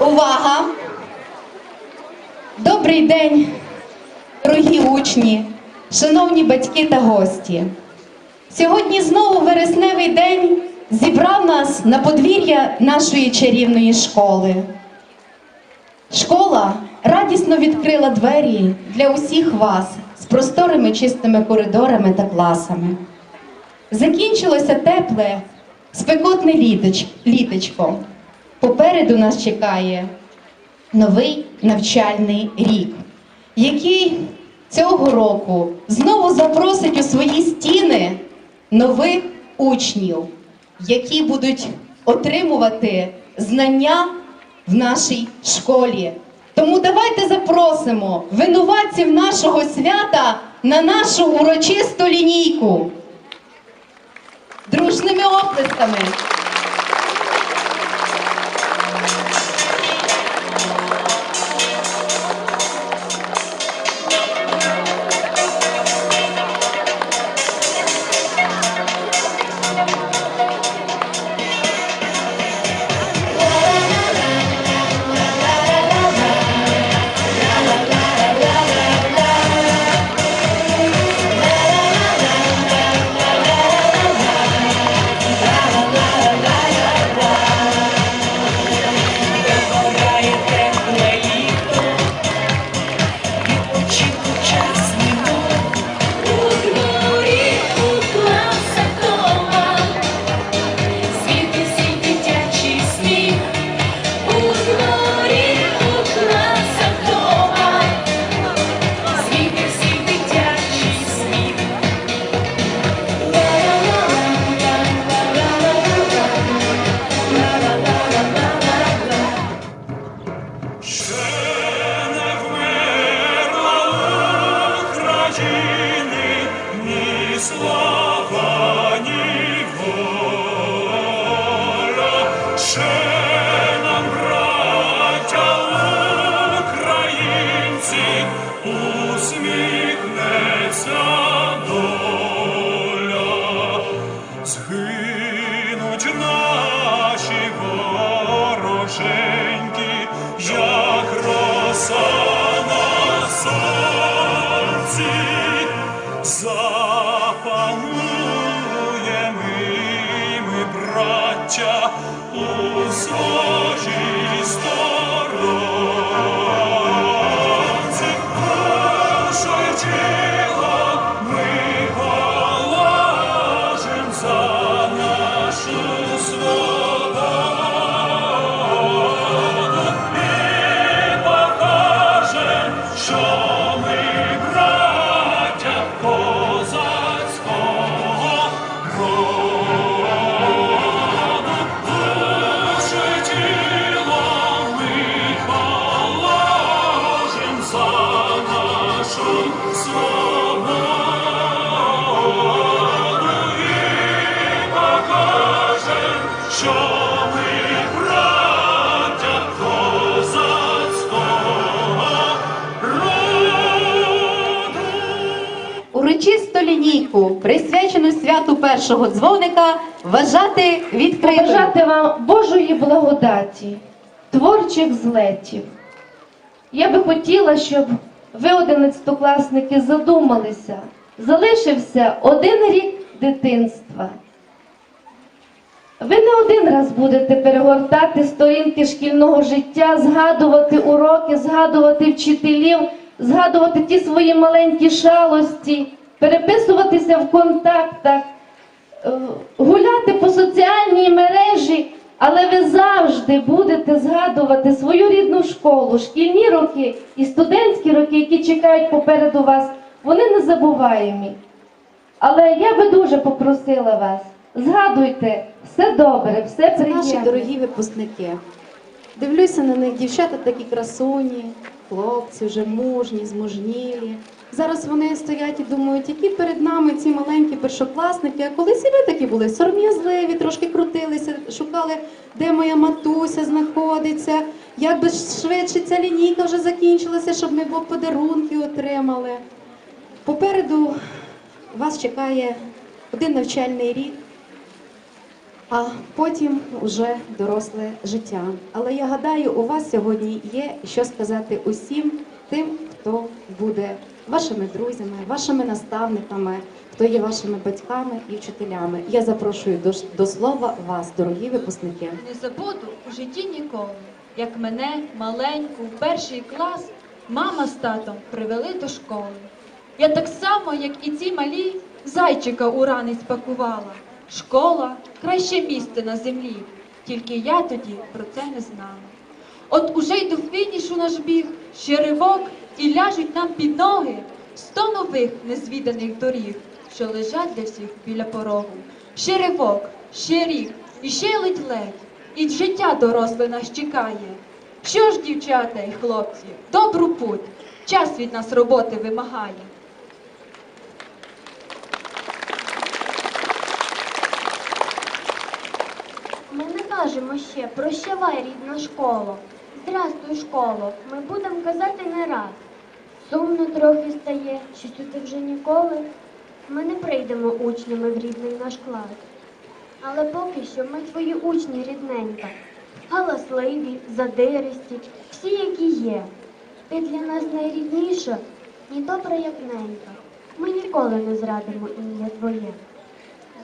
Увага! Добрий день, дорогі учні, шановні батьки та гості. Сьогодні знову вересневий день зібрав нас на подвір'я нашої чарівної школи. Школа радісно відкрила двері для усіх вас з просторими чистими коридорами та класами. Закінчилося тепле, спекотне літоч- літочко. Попереду нас чекає новий навчальний рік, який цього року знову запросить у свої стіни нових учнів, які будуть отримувати знання в нашій школі. Тому давайте запросимо винуватців нашого свята на нашу урочисту лінійку. Дружними оплесками. У Лінійку, присвячену святу першого дзвоника, вважати відкритою. Побажати вам Божої благодаті, творчих злетів. Я би хотіла, щоб ви, одинадцятокласники, задумалися. Залишився один рік дитинства. Ви не один раз будете перегортати сторінки шкільного життя, згадувати уроки, згадувати вчителів, згадувати ті свої маленькі шалості, переписуватися в контактах, е, гуляти по соціальній мережі, але ви завжди будете згадувати свою рідну школу, шкільні роки і студентські роки, які чекають попереду вас. Вони незабуваємі. Але я би дуже попросила вас, згадуйте все добре, все Це приємне. наші дорогі випускники. Дивлюся на них, дівчата такі красуні, хлопці вже мужні, змужнілі. Зараз вони стоять і думають, які перед нами ці маленькі першокласники, а колись і ви такі були сором'язливі, трошки крутилися, шукали, де моя матуся знаходиться, як би швидше ця лінійка вже закінчилася, щоб ми подарунки отримали. Попереду вас чекає один навчальний рік. А потім уже доросле життя. Але я гадаю, у вас сьогодні є що сказати усім тим, хто буде вашими друзями, вашими наставниками, хто є вашими батьками і вчителями. Я запрошую до, до слова вас, дорогі випускники. Не забуду у житті ніколи, як мене, маленьку, в перший клас, мама з татом привели до школи. Я так само, як і ці малі, зайчика у ранець пакувала. Школа краще місце на землі, тільки я тоді про це не знала. От уже й до фінішу наш біг, ще ривок, і ляжуть нам під ноги сто нових незвіданих доріг, що лежать для всіх біля порогу. Ще ривок, ще рік, і ще ледь-ледь, і життя доросле нас чекає. Що ж, дівчата і хлопці, добру путь, час від нас роботи вимагає. Ми не кажемо ще прощавай, рідна школо. Здрастуй, школо, ми будемо казати не раз. Сумно трохи стає, що сюди вже ніколи. Ми не прийдемо учнями в рідний наш клас. Але поки що ми твої учні рідненька, галасливі, задиристі, всі, які є. Ти для нас найрідніша і добра, як ненька. Ми ніколи не зрадимо ім'я твоє.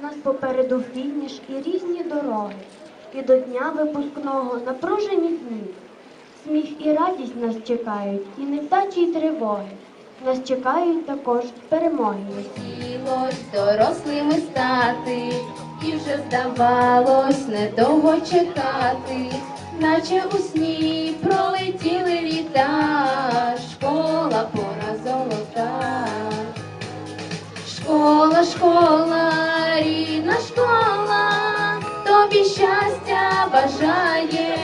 У нас попереду фініш і різні дороги, і до дня випускного напружені дні. Сміх і радість нас чекають, і невдачі, і тривоги. Нас чекають також перемоги. Хотілось дорослими стати, і вже здавалось недовго чекати, наче у сні пролетіли літа, школа пора золота. Школа, школа, рідна школа, тобі щастя бажає.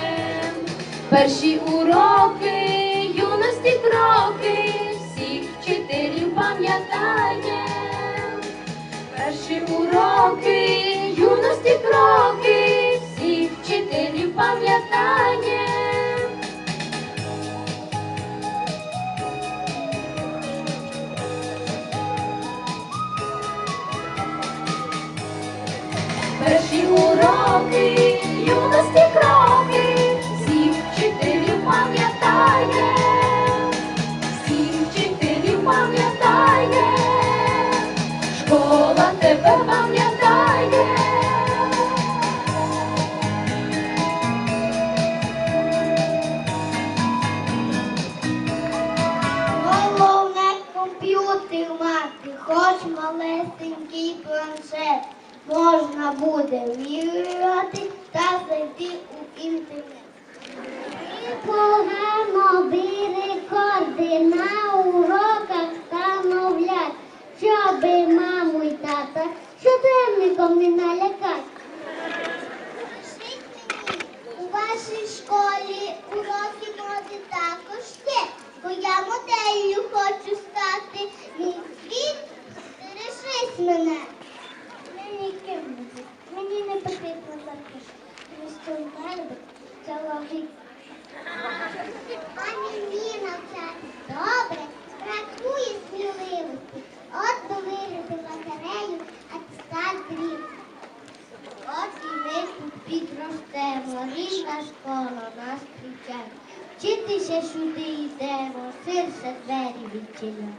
Перші уроки, юності кроки, всіх вчителів пам'ятає. Перші уроки, юності кроки, всіх вчителів пам'ятає. Уроки, я моделлю хочу стати. Мій світ, бережись мене. Мені ким бути? Мені не потрібно також. Просто верби це логіка. Пані мені навчати добре, бракує сміливості. От би виграти лотерею, а стать дріб. От і ми тут підростемо, рідна школа нас зустрічає. Вчитися сюди йдемо, серце двері відчиняє.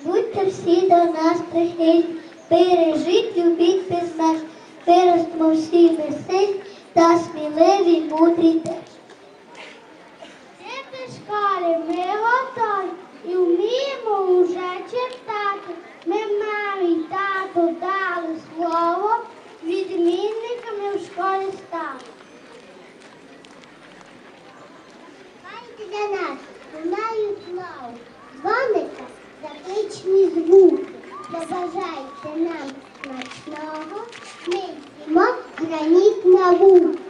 Будьте всі до нас прихильні, бережіть, любіть без меж, виростемо всі веселі та сміливі, мудрі теж. Діти школи ми готові і вміємо уже читати. Ми мамі тату дали слово, відмінниками стали. Мають для нас лунають славу, дзвоника закличні звуки. Забажайте нам смачного, ми з'їмо граніт наук.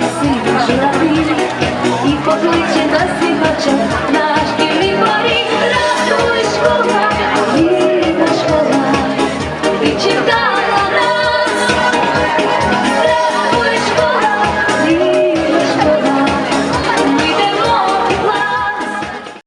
się sypać na i podujcie na.